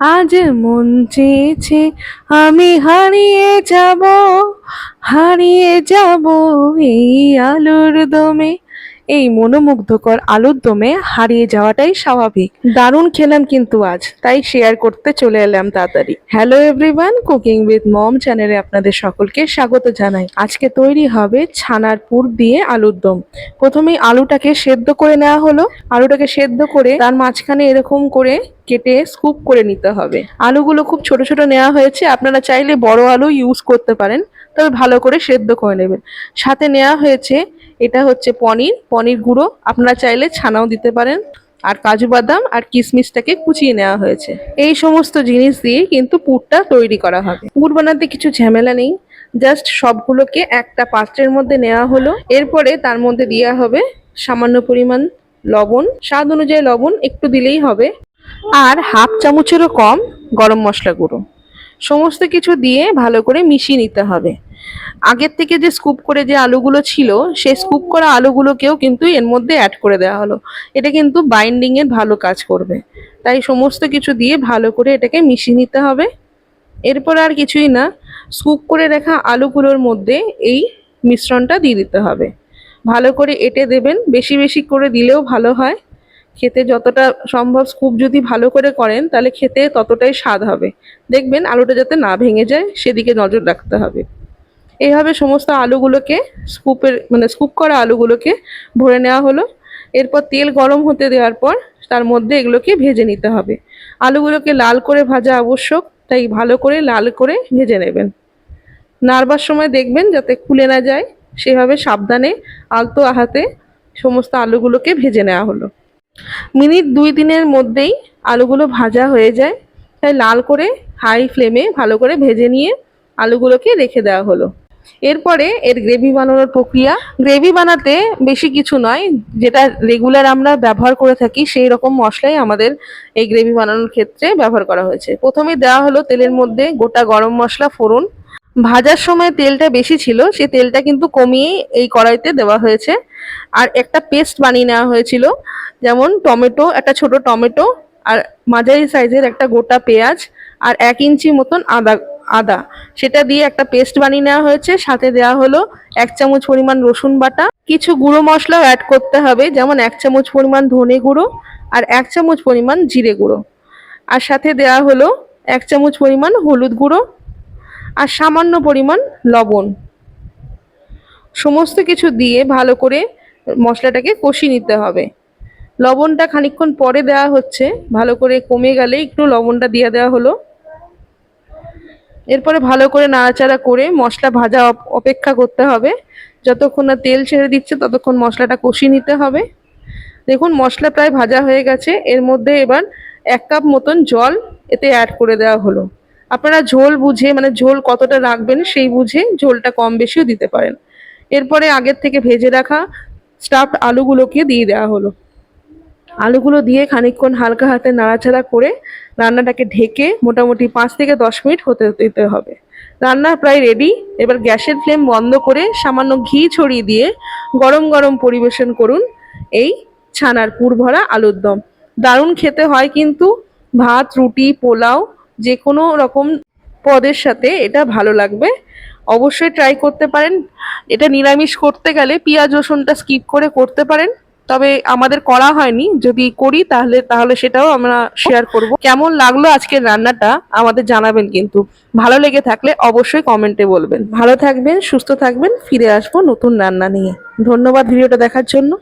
আজ মন চেয়েছে আমি হারিয়ে যাব হারিয়ে যাব এই আলোর দমে। এই মনোমুগ্ধকর আলোর দমে হারিয়ে যাওয়াটাই স্বাভাবিক। দারুণ খেলাম কিন্তু আজ, তাই শেয়ার করতে চলে এলাম তাড়াতাড়ি। Hello everyone cooking with mom চ্যানেলে আপনাদের সকলকে স্বাগত জানাই। আজকে তৈরি হবে ছানার পুর দিয়ে আলুর দম। প্রথমে আলুটাকে সেদ্ধ করে নেওয়া হলো। আলুটাকে সেদ্ধ করে তার মাঝখানে এরকম করে কেটে স্কুপ করে নিতে হবে। আলুগুলো খুব ছোট ছোট নেওয়া হয়েছে, আপনারা চাইলে বড় আলু ইউজ করতে পারেন, তবে ভালো করে সেদ্ধ করে নেবেন। সাথে নেওয়া হয়েছে এটা হচ্ছে পনির পনির গুঁড়ো। আপনারা চাইলে ছানাও দিতে পারেন। আর কাজু বাদাম আর কিশমিশটাকে কুচিয়ে নেওয়া হয়েছে। এই সমস্ত জিনিস দিয়ে কিন্তু পুরটা তৈরি করা হবে। পুর বানাতে কিছু ঝামেলা নেই। জাস্ট সবগুলোকে একটা পাত্রের মধ্যে নেওয়া হলো। এরপরে তার মধ্যে দেওয়া হবে সামান্য পরিমাণ লবণ। স্বাদ অনুযায়ী লবণ একটু দিলেই হবে। আর হাফ চামচেরও কম গরম মশলা গুঁড়ো। সমস্ত কিছু দিয়ে ভালো করে মিশিয়ে নিতে হবে। আগের থেকে যে স্কুপ করে যে আলুগুলো ছিল, সেই স্কুপ করা আলুগুলোকেও কিন্তু এর মধ্যে অ্যাড করে দেওয়া হলো। এটা কিন্তু বাইন্ডিং এর ভালো কাজ করবে। তাই সমস্ত কিছু দিয়ে ভালো করে এটাকে মিশিয়ে নিতে হবে। এরপর আর কিছুই না স্কুপ করে রাখা আলুগুলোর মধ্যে এই মিশ্রণটা দিয়ে দিতে হবে। ভালো করে এঁটে দেবেন, বেশি বেশি করে দিলেও ভালো হয়। খেতে যতটা সম্ভব স্কুপ যদি ভালো করে করেন, তাহলে খেতে ততটাই স্বাদ হবে। দেখবেন আলুটা যাতে না ভেঙে যায়, সেদিকে নজর রাখতে হবে। এইভাবে সমস্ত আলুগুলোকে স্কুপের মানে স্কুপ করা আলুগুলোকে ভরে নেওয়া হলো। এরপর তেল গরম হতে দেওয়ার পর তার মধ্যে এগুলোকে ভেজে নিতে হবে। আলুগুলোকে লাল করে ভাজা আবশ্যক, তাই ভালো করে লাল করে ভেজে নেবেন। নাড়বার সময় দেখবেন যাতে খুলে না যায়। সেভাবে সাবধানে, আলতো হাতে সমস্ত আলুগুলোকে ভেজে নেওয়া হলো। মিনিট দুই দিনের মধ্যেই আলুগুলো ভাজা হয়ে যায়। তাই লাল করে হাই ফ্লেমে ভালো করে ভেজে নিয়ে আলুগুলোকে রেখে দেওয়া হলো। এরপরে এর গ্রেভি বানানোর প্রক্রিয়া। গ্রেভি বানাতে বেশি কিছু নয়, যেটা রেগুলার আমরা ব্যবহার করে থাকি, সেই রকম মশলাই আমাদের এই গ্রেভি বানানোর ক্ষেত্রে ব্যবহার করা হয়েছে। প্রথমে দেওয়া হলো তেলের মধ্যে গোটা গরম মশলা ফোড়ন। ভাজার সময় তেলটা বেশি ছিল, সে তেলটা কিন্তু কমিয়ে এই কড়াইতে দেওয়া হয়েছে। আর একটা পেস্ট বানিয়ে নেওয়া হয়েছিল, যেমন টমেটো, একটা ছোট টমেটো, আর মাঝারি সাইজের একটা গোটা পেঁয়াজ, আর এক ইঞ্চি মতন আদা আদা। সেটা দিয়ে একটা পেস্ট বানিয়ে নেওয়া হয়েছে, সাথে দেওয়া হলো এক চামচ পরিমাণ রসুন বাটা। কিছু গুঁড়ো মশলাও অ্যাড করতে হবে, যেমন এক চামচ পরিমাণ ধনে গুঁড়ো আর এক চামচ পরিমাণ জিরে গুঁড়ো। আর সাথে দেওয়া হলো এক চামচ পরিমাণ হলুদ গুঁড়ো আর সামান্য পরিমাণ লবণ। সমস্ত কিছু দিয়ে ভালো করে মশলাটাকে কষিয়ে নিতে হবে। লবণটা খানিকক্ষণ পরে দেওয়া হচ্ছে, ভালো করে কমে গেলে একটু লবণটা দিয়ে দেওয়া হলো। এরপরে ভালো করে নাড়াচাড়া করে মশলা ভাজা অপ- অপেক্ষা করতে হবে। যতক্ষণ না তেল ছেড়ে দিচ্ছে, ততক্ষণ মশলাটা কষিয়ে নিতে হবে। দেখুন, মশলা প্রায় ভাজা হয়ে গেছে। এর মধ্যে এবার এক কাপ মতন জল এতে অ্যাড করে দেওয়া হলো। আপনারা ঝোল বুঝে মানে ঝোল কতটা রাখবেন সেই বুঝে ঝোলটা কম বেশিও দিতে পারেন। এরপরে আগের থেকে ভেজে রাখা স্টাফড আলুগুলোকে দিয়ে দেওয়া হলো। আলুগুলো দিয়ে খানিকক্ষণ হালকা হাতে নাড়াচাড়া করে রান্নাটাকে ঢেকে মোটামুটি পাঁচ থেকে দশ মিনিট হতে দিতে হবে। রান্না প্রায় রেডি এবার গ্যাসের ফ্লেম বন্ধ করে সামান্য ঘি ছড়িয়ে দিয়ে গরম গরম পরিবেশন করুন এই ছানার পুর ভরা আলুর দম। দারুণ খেতে হয় কিন্তু ভাত, রুটি, পোলাও যে কোনো রকম পদের সাথে এটা ভালো লাগবে। অবশ্যই ট্রাই করতে পারেন। এটা নিরামিষ করতে গেলে পেঁয়াজ রসুনটা স্কিপ করে করতে পারেন। তবে আমাদের করা হয়নি। যদি করি তাহলে তাহলে সেটাও আমরা শেয়ার করব। কেমন লাগল আজকের রান্নাটা আমাদের জানাবেন কিন্তু। ভালো লেগে থাকলে অবশ্যই কমেন্টে বলবেন। ভালো থাকবেন, সুস্থ থাকবেন, ফিরে আসব নতুন রান্না নিয়ে। ধন্যবাদ ভিডিওটা দেখার জন্য।